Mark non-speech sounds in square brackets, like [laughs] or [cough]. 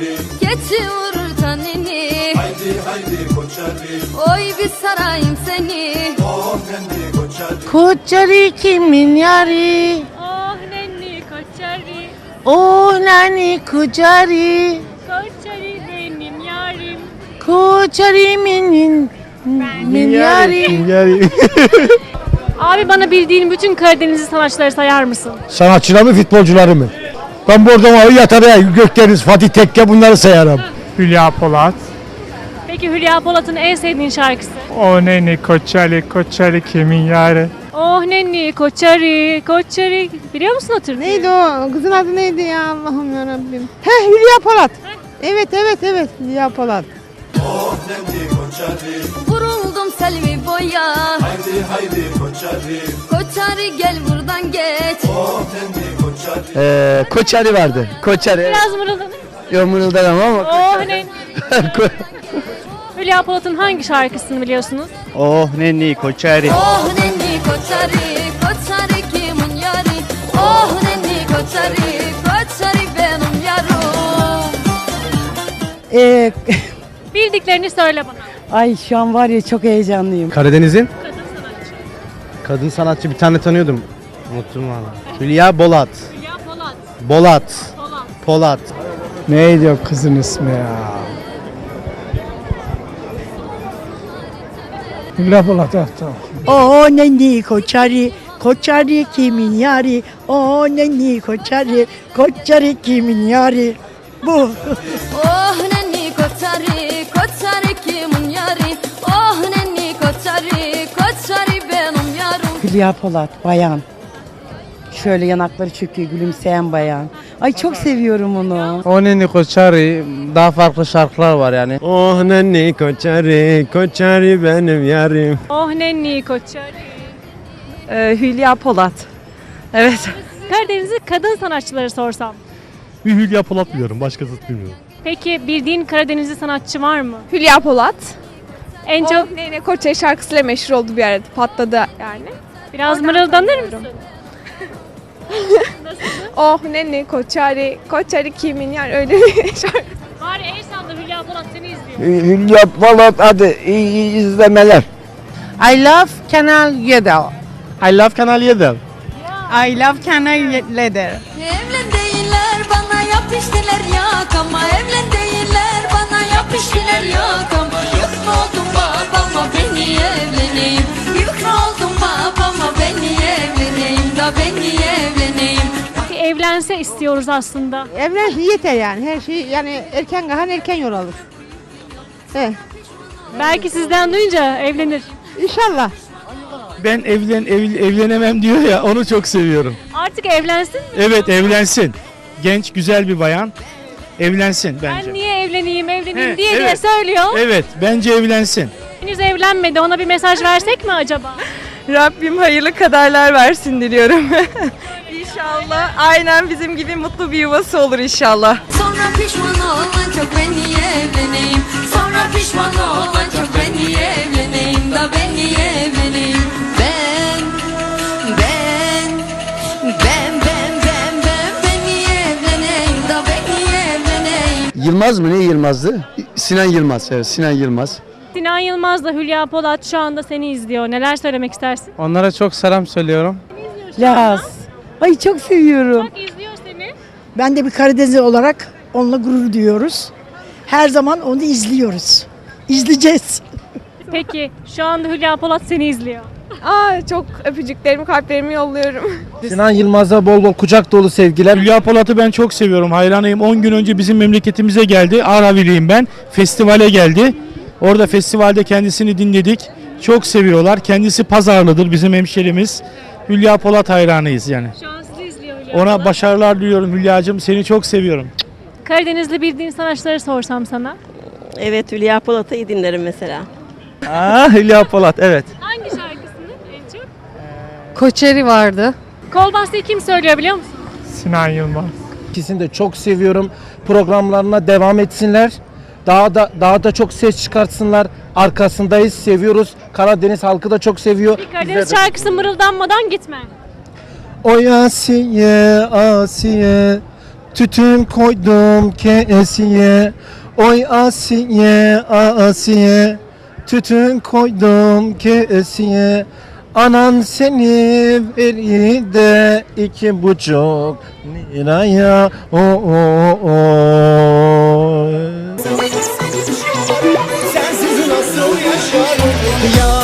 vurur tanini Haydi haydi koçarı Oy bir sarayım seni Oh nendi koçarı Koçarı kimin yari? Oh nenni koçari, Oh nani kucari. koçari benim yarim. Koçarı minin min yari. [laughs] Abi bana bildiğin bütün Karadenizli sanatçıları sayar mısın? Sanatçılar mı futbolcuları mı? Ben burada mavi yataraya Gökdeniz, Fatih Tekke bunları sayarım. Hülya Polat, Peki Hülya Polat'ın en sevdiğin şarkısı? O neni koçali koçali kimin yari. Oh nenni koçari, koçari. Biliyor musun o türküyü? Neydi o? Kızın adı neydi ya Allah'ım yarabbim. Heh Hülya Polat. Evet evet evet Hülya Polat. Oh nendi koçarı Vuruldum selvi boya Haydi haydi koçarı Koçarı gel buradan geç Oh koçarı Ee, Koçari vardı. Koçari. Biraz mırıldanır. Yok mırıldanam ama. Oh nenni. [laughs] Hülya Polat'ın hangi şarkısını biliyorsunuz? oh nenni Koçari. Oh nenni koçarı Koçarı kimin yari Oh nenni koçarı Koçarı benim yarım Ee, Bildiklerini söyle bana. ay şu an var ya çok heyecanlıyım. Karadeniz'in? Kadın sanatçı bir tane tanıyordum. Unuttum valla. Hülya Bolat. Bolat. Polat. Polat. Neydi o kızın ismi ya? Hülya Polat, evet, tamam. O nenni koçari, koçari kimin yari? O nenni koçari, koçari kimin yari? Bu. Oh nenni koçarı Koçarı kimin yari Oh nenni koçarı Koçarı benim yarım Hülya Polat bayan. Şöyle yanakları çöküyor gülümseyen bayan. Ay çok seviyorum onu. O nenni Koçari. Daha farklı şarkılar var yani. Oh nenni Koçari. Koçari benim yarim. Oh nenni koçari. Ee, Hülya Polat. Evet. Karadenizli kadın sanatçıları sorsam. Bir Hülya Polat biliyorum, başkası bilmiyorum. Peki bildiğin Karadenizli sanatçı var mı? Hülya Polat. En çok Nene Koçay şarkısıyla meşhur oldu bir arada. Patladı yani. biraz mırıldanır mısın? Oh Nene Koçari, Koçari kimin yer öyle bir [laughs] şarkı. Bari el salla Hülya Polat seni izliyor. Hülya Polat hadi iyi, iyi izlemeler. I love Kanal 7. I love Kanal 7. I love Kanal 7. Evlen değiller bana yapıştılar yakama Evlen evlense istiyoruz aslında. Evlen yeter yani her şey yani erken kahan erken yol alır. Evet Belki sizden duyunca evlenir. inşallah. Ben evlen ev- evlenemem diyor ya, onu çok seviyorum. Artık evlensin. Evet, evlensin. Genç, güzel bir bayan. Evlensin bence. Ben niye evleneyim evleneyim He, diye diye evet. söylüyor. Evet, bence evlensin. Henüz evlenmedi ona bir mesaj versek mi acaba? [laughs] Rabbim hayırlı kaderler versin diliyorum. [laughs] inşallah. Aynen bizim gibi mutlu bir yuvası olur inşallah. Sonra pişman olan çok beni evleneyim Sonra pişman olan çok beni evleneyim Da beni evleneyim Ben Ben Ben ben ben ben beni evleneyim Da beni evleneyim Yılmaz mı ne Yılmaz'dı? Sinan Yılmaz. Evet Sinan Yılmaz. Sinan Yılmaz da Hülya Polat şu anda seni izliyor. Neler söylemek istersin? Onlara çok selam söylüyorum. Yaz. Ay çok seviyorum. Bak izliyor seni. Ben de bir Karadenizli olarak onunla gurur duyuyoruz. Her zaman onu izliyoruz. İzleyeceğiz. [laughs] Peki şu anda Hülya Polat seni izliyor. Aa çok öpücüklerimi, kalplerimi yolluyorum. Sinan Yılmaz'a bol bol kucak dolu sevgiler. Hülya Polat'ı ben çok seviyorum, hayranıyım. 10 gün önce bizim memleketimize geldi. Araviliyim ben. Festivale geldi. Orada festivalde kendisini dinledik. Çok seviyorlar. Kendisi pazarlıdır bizim hemşerimiz. Hülya Polat hayranıyız yani. Şu an Ona başarılar diliyorum Hülya'cığım. Seni çok seviyorum. Karadenizli bildiğin sanatçıları sorsam sana. Evet Hülya Polat'ı iyi dinlerim mesela. Aa Hülya Polat evet. Hangi şarkısını en çok? Koçeri vardı. Kol Bastı'yı kim söylüyor biliyor musun? Sinan Yılmaz. İkisini de çok seviyorum. Programlarına devam etsinler. Daha da daha da çok ses çıkartsınlar. Arkasındayız, seviyoruz. Karadeniz halkı da çok seviyor. Bir Karadeniz şarkısı mırıldanmadan gitme. Oy Asiye Asiye Tütün koydum kesiye. Oy Asiye Asiye Tütün koydum kesiye. Anan seni veri de iki buçuk liraya. O o o Sensizin asıl yaşarım? Ya